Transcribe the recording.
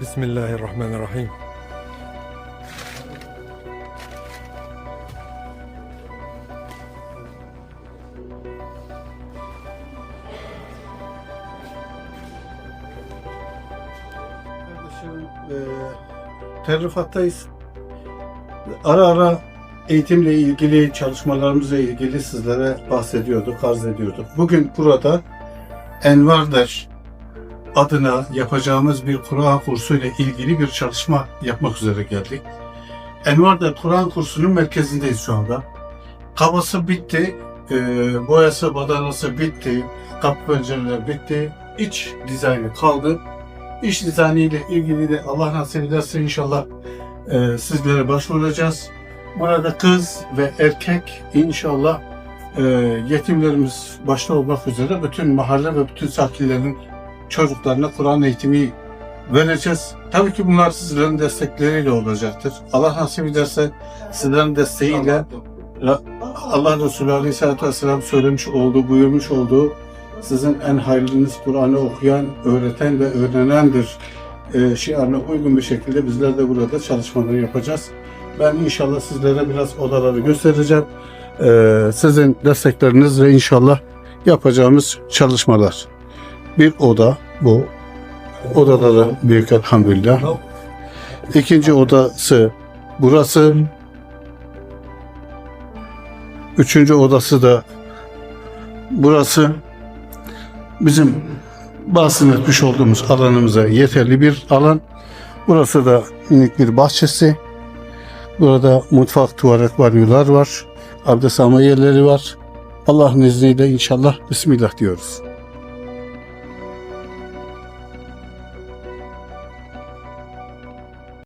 Bismillahirrahmanirrahim. Kardeşim, e, terrifattayız. Ara ara eğitimle ilgili, çalışmalarımızla ilgili sizlere bahsediyorduk, arz ediyorduk. Bugün burada Envardaş adına yapacağımız bir Kur'an kursu ile ilgili bir çalışma yapmak üzere geldik. Envardaş Kur'an kursunun merkezindeyiz şu anda. Kabası bitti, e, boyası, badanası bitti, kapı pencereler bitti, iç dizaynı kaldı. İş dizaynı ile ilgili de Allah nasip ederse inşallah e, sizlere başvuracağız. Burada kız ve erkek inşallah e, yetimlerimiz başta olmak üzere bütün mahalle ve bütün sakinlerin çocuklarına Kur'an eğitimi vereceğiz. Tabii ki bunlar sizlerin destekleriyle olacaktır. Allah nasip ederse sizlerin desteğiyle Allah Resulü Aleyhisselatü Vesselam söylemiş olduğu, buyurmuş olduğu sizin en hayırlınız Kur'an'ı okuyan, öğreten ve öğrenendir e, şiarına uygun bir şekilde bizler de burada çalışmaları yapacağız. Ben inşallah sizlere biraz odaları göstereceğim. E, sizin desteklerinizle inşallah yapacağımız çalışmalar. Bir oda bu. Odaları büyük elhamdülillah. İkinci odası burası. Üçüncü odası da burası bizim bahsetmiş olduğumuz alanımıza yeterli bir alan. Burası da minik bir bahçesi. Burada mutfak, tuvalet, banyolar var. Abdest alma yerleri var. Allah'ın izniyle inşallah Bismillah diyoruz.